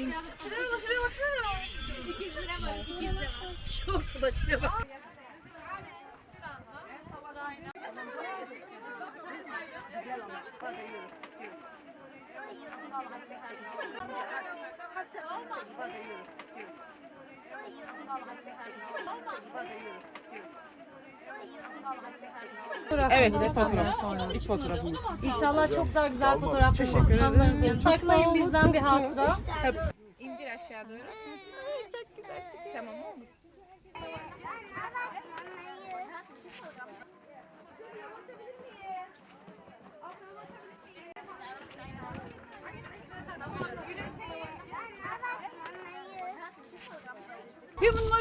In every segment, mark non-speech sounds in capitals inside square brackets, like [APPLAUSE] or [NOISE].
Şuraya bak, şuraya baksana. İkizlere bak, ikizlere bak. Çok da şuraya bak. Evet, fotoğraf. İlk fotoğrafımız. İnşallah çok daha güzel fotoğraflarınızı anılarınızı saklayın bizden bir hatıra. İndir aşağı doğru. Çok güzel. Tamam oldu.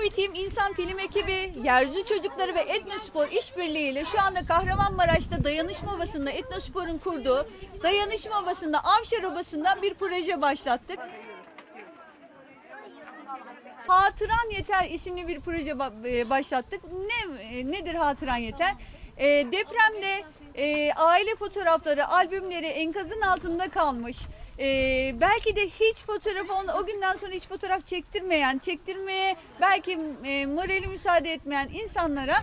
Team İnsan Film Ekibi, Yeryüzü Çocukları ve Etnospor işbirliğiyle şu anda Kahramanmaraş'ta Dayanışma Ovası'nda Etnospor'un kurduğu Dayanışma Ovası'nda Avşar Ovası'nda bir proje başlattık. Hatıran Yeter isimli bir proje e, başlattık. Ne e, nedir Hatıran Yeter? E, depremde e, aile fotoğrafları, albümleri enkazın altında kalmış. E, belki de hiç fotoğrafı onu, o günden sonra hiç fotoğraf çektirmeyen, çektirmeye belki e, morali müsaade etmeyen insanlara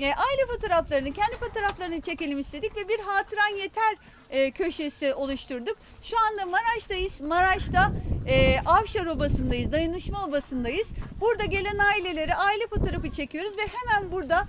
e, aile fotoğraflarını, kendi fotoğraflarını çekelim istedik ve bir hatıran yeter e, köşesi oluşturduk. Şu anda Maraş'tayız. Maraş'ta e, Avşar Obası'ndayız, Dayanışma Obası'ndayız. Burada gelen aileleri aile fotoğrafı çekiyoruz ve hemen burada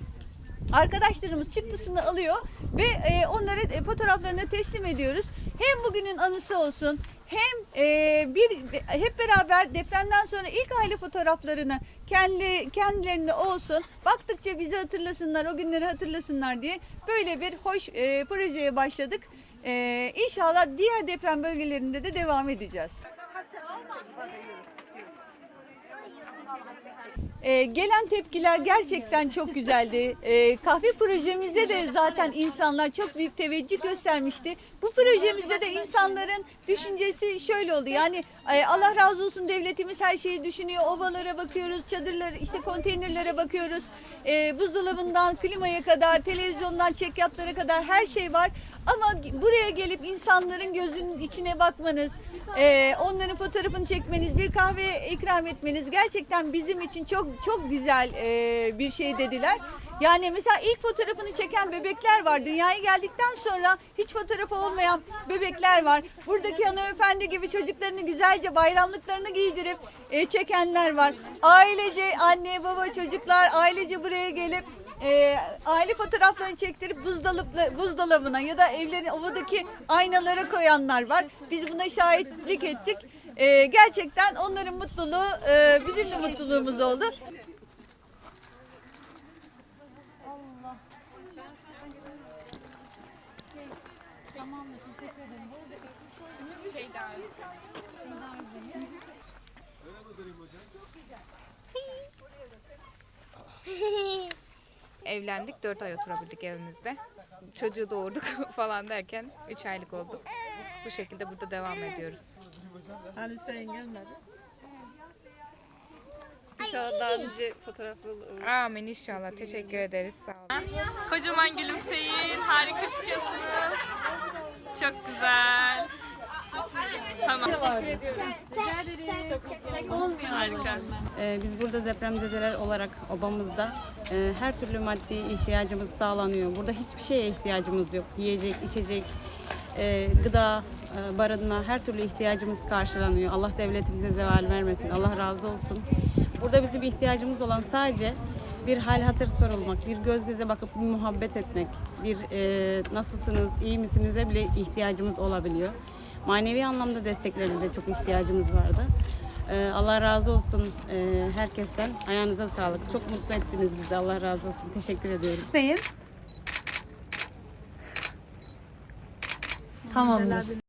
arkadaşlarımız çıktısını alıyor ve e, onlara e, fotoğraflarını teslim ediyoruz. Hem bugünün anısı olsun hem e, bir hep beraber depremden sonra ilk aile fotoğraflarını kendi kendilerinde olsun. Baktıkça bizi hatırlasınlar, o günleri hatırlasınlar diye böyle bir hoş e, projeye başladık. E, inşallah diğer deprem bölgelerinde de devam edeceğiz. Ee, gelen tepkiler gerçekten çok güzeldi. Ee, kahve projemizde de zaten insanlar çok büyük teveccüh göstermişti. Bu projemizde de insanların düşüncesi şöyle oldu. Yani e, Allah razı olsun devletimiz her şeyi düşünüyor. Ovalara bakıyoruz, çadırlara, işte konteynerlere bakıyoruz. Ee, buzdolabından klimaya kadar, televizyondan çekyatlara kadar her şey var. Ama buraya gelip insanların gözünün içine bakmanız, e, onların fotoğrafını çekmeniz, bir kahve ikram etmeniz gerçekten bizim için çok çok güzel e, bir şey dediler. Yani mesela ilk fotoğrafını çeken bebekler var. Dünyaya geldikten sonra hiç fotoğrafı olmayan bebekler var. Buradaki hanımefendi gibi çocuklarını güzelce bayramlıklarını giydirip e, çekenler var. Ailece anne baba çocuklar ailece buraya gelip e, aile fotoğraflarını çektirip buzdolabı, buzdolabına ya da evlerin ovadaki aynalara koyanlar var. Biz buna şahitlik ettik. E, gerçekten onların mutluluğu e, bizim de mutluluğumuz oldu. Evlendik, 4 ay oturabildik evimizde. Çocuğu doğurduk [LAUGHS] falan derken 3 aylık olduk. Bu şekilde burada devam ediyoruz. Hani sen gelmedin. İnşallah daha önce fotoğraflı Amin inşallah. Teşekkür ederiz. Sağ olun. Kocaman gülümseyin. Harika çıkıyorsunuz. Çok güzel. Tamam. Harika. Ee, Biz burada depremzedeler olarak obamızda e, her türlü maddi ihtiyacımız sağlanıyor. Burada hiçbir şeye ihtiyacımız yok. Yiyecek, içecek, e, gıda, e, barınma her türlü ihtiyacımız karşılanıyor. Allah devletimize zeval vermesin. Allah razı olsun. Burada bizim ihtiyacımız olan sadece bir hal hatır sorulmak, bir göz göze bakıp bir muhabbet etmek, bir e, nasılsınız, iyi misiniz'e bile ihtiyacımız olabiliyor. Manevi anlamda desteklerinize çok ihtiyacımız vardı. Ee, Allah razı olsun ee, herkesten. Ayağınıza sağlık. Çok mutlu ettiniz bizi. Allah razı olsun. Teşekkür ediyorum. Tamamdır.